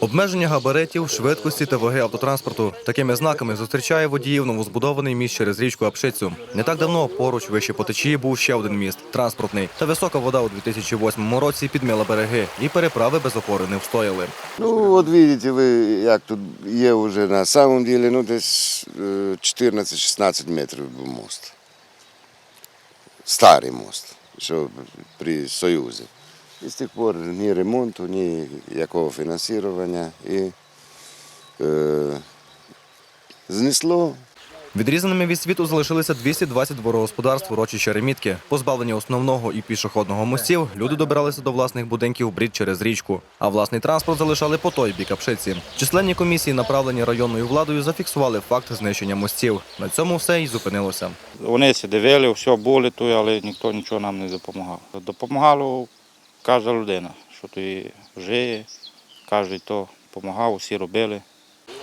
Обмеження габаритів, швидкості та ваги автотранспорту такими знаками зустрічає водіїв новозбудований міст через річку Апшицю. Не так давно поруч вище по течії був ще один міст транспортний. Та висока вода у 2008 році підмила береги, і переправи без опори не встояли. Ну, от бачите ви, як тут є вже на самом деле, ну десь е, 14-16 метрів був мост. Старий мост, що при Союзі. І з тих пор ні ремонту, ні якого фінансування. І е, знесло. Відрізаними від світу залишилися 220 дворогосподарств урочища Ремітки. Позбавлені основного і пішохідного мостів, люди добиралися до власних будинків брід через річку, а власний транспорт залишали по той бік Апшиці. Численні комісії, направлені районною владою, зафіксували факт знищення мостів. На цьому все й зупинилося. Вони дивили, все були але ніхто нічого нам не допомагав. Допомагала кожна людина, що тут жиє, кожен то допомагав, усі робили.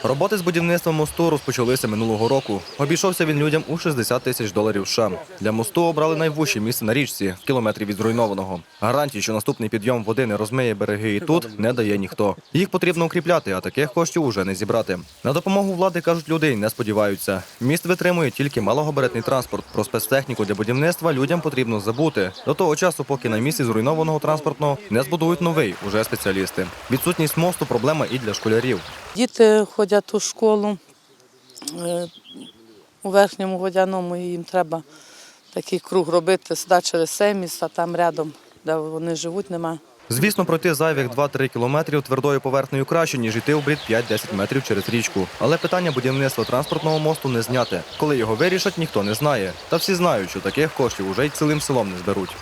Роботи з будівництва мосту розпочалися минулого року. Обійшовся він людям у 60 тисяч доларів США. Для мосту обрали найвужче місце на річці в кілометрі від зруйнованого. Гарантій, що наступний підйом води не розмиє береги і тут, не дає ніхто. Їх потрібно укріпляти, а таких коштів уже не зібрати. На допомогу влади кажуть, люди не сподіваються. Міст витримує тільки малогабаритний транспорт. Про спецтехніку для будівництва людям потрібно забути до того часу, поки на місці зруйнованого транспортного не збудують новий уже спеціалісти. Відсутність мосту проблема і для школярів. Діти ходять у школу е, у верхньому водяному, і їм треба такий круг робити сюди через міст, а там рядом, де вони живуть, немає. Звісно, пройти зайвих 2-3 кілометрів твердою поверхнею краще, ніж йти в брід 5-10 метрів через річку. Але питання будівництва транспортного мосту не зняте. Коли його вирішать, ніхто не знає. Та всі знають, що таких коштів уже й цілим селом не зберуть.